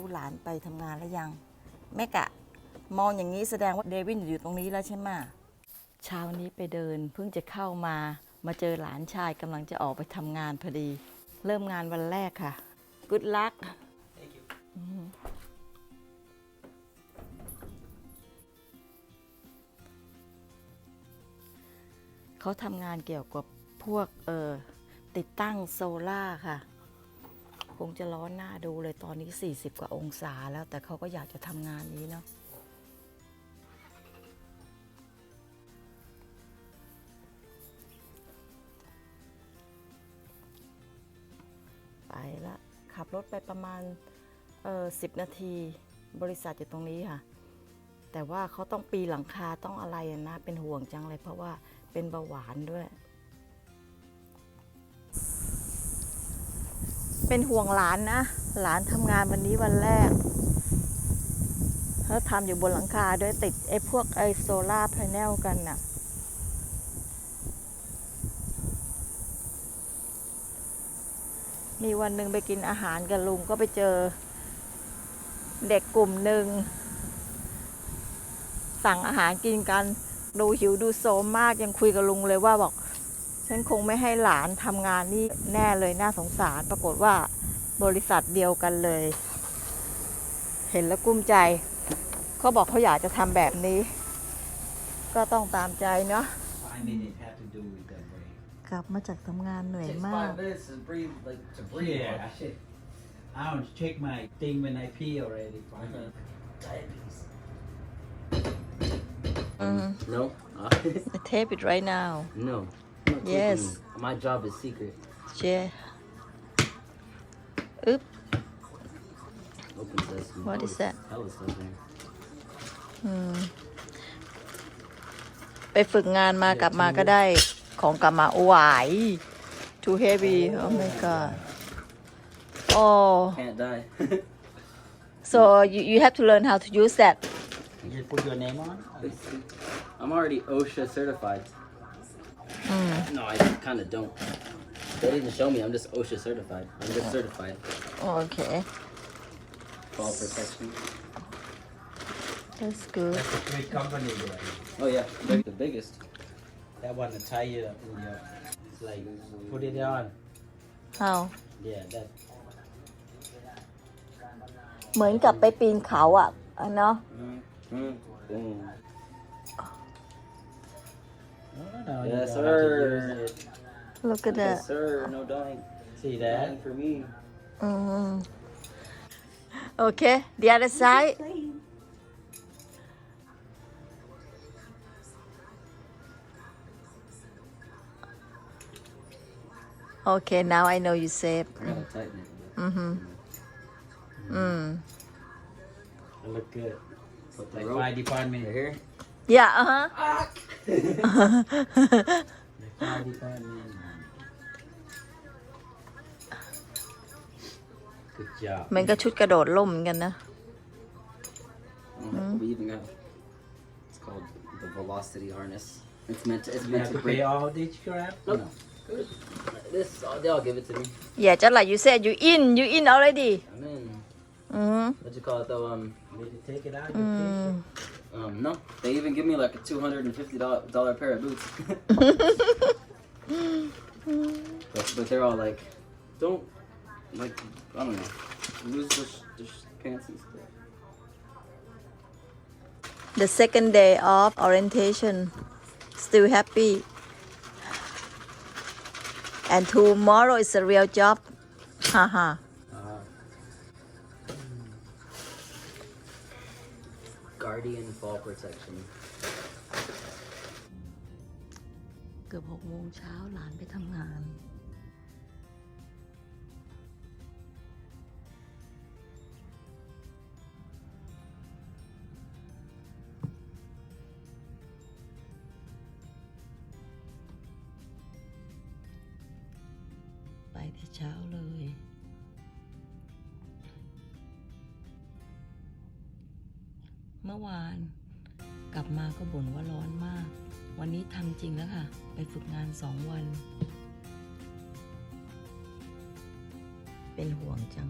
ู้หลานไปทำงานแล้วยัง แม่กะ มองอย่างนี้แสดงว่าเดวินอยู่ตรงนี้แล้วใช่ไหมเช้านี้ไปเดินเพิ่งจะเข้ามามาเจอหลานชายกำลังจะออกไปทำงานพอดี เริ่มงานวันแรกค่ะ Good luck เขาทำงานเกี่ยวกับพวกเออติดตั้งโซล่าค่ะคงจะร้อนหน้าดูเลยตอนนี้ 40 กว่าองศาแล้ว แต่เขาก็อยากจะทำงานนี้เนาะไปละขับรถไปประมาณเออสินาทีบริษัทอยู่ตรงนี้ค่ะ แต่ว่าเขาต้องปีหลังคาต้องอะไรนะเป็นห่วงจังเลยเพราะว่าเป็นเบาหวานด้วยเป็นห่วงหลานนะหลานทำงานวันนี้วันแรกเขาทำอยู่บนหลังคาด้วยติด ไอ้พวกไอโซล่าพาเนลกันนะ่ะ มีวันหนึ่งไปกินอาหารกับลุง ก็ไปเจอ เด็กกลุ่มหนึ่งสั่งอาหารกินกันดูหิวดูโซมมากยังคุยกับลุงเลยว่าบอกฉันคงไม่ให้หลานทำงานนี่แน่เลยน่าสงสาร ปรากฏว่าบริษัทเดียวกันเลย เห็นแล้วกุ้มใจ เขาบอกเขาอยากจะทำแบบนี้ ก็ต้องตามใจเนาะ กลับมาจากทำงานเหนื่อยมาก I don't check my thing when I pee already. Mm -hmm. No. Uh, tape it right now. No. Yes. My job is secret. Yeah. Oop. What is that? Hmm. ไปฝึกงานมากลับมาก็ได้ของกลับมาโอ้ย too heavy oh my god oh can't die so you you have to learn how to use that You put your name on? I'm already OSHA certified. Mm. No, I kind of don't. They didn't show me. I'm just OSHA certified. I'm just certified. Okay. Fall protection. That's good. That's a great company. Oh yeah, the biggest. That one to tie you up in like, put it on. How? Yeah, that. เหมือนกับไปปีนเขาอ่ะเนาะ mm-hmm. Yes, sir. Look at that. Yes, sir. No dying. See that? Dying for me. Mm. Okay, the other side. Okay, now I know you say it. Mm-hmm. Mm. I look good. Put the like five department here. อย่าอ่ะฮะมันก็ชุดกระโดดล่มเหมือนกันนะ It's called the velocity harness. It's meant to. It's meant to break. all these grab. Nope. Good. This they all give it to me. Yeah, just like you said, you in, you in already. I'm in. Mhm. What you call it though? Um. Did you take it out? Mm. Um, no, they even give me like a two hundred and fifty dollar pair of boots. but, but, they're all like, don't like I don't know, lose the, the pants and stuff. The second day of orientation, still happy. And tomorrow is a real job. Haha. g u a r d i a n fall protection เกือบหกโมงเช้าหลานไปทำงานไปแต่เช้าเลยเมื่อวาน กลับมาก็บ่นว่าร้อนมาก วันนี้ทำจริงแล้วค่ะ ไปฝึกงานสองวัน เป็นห่วงจัง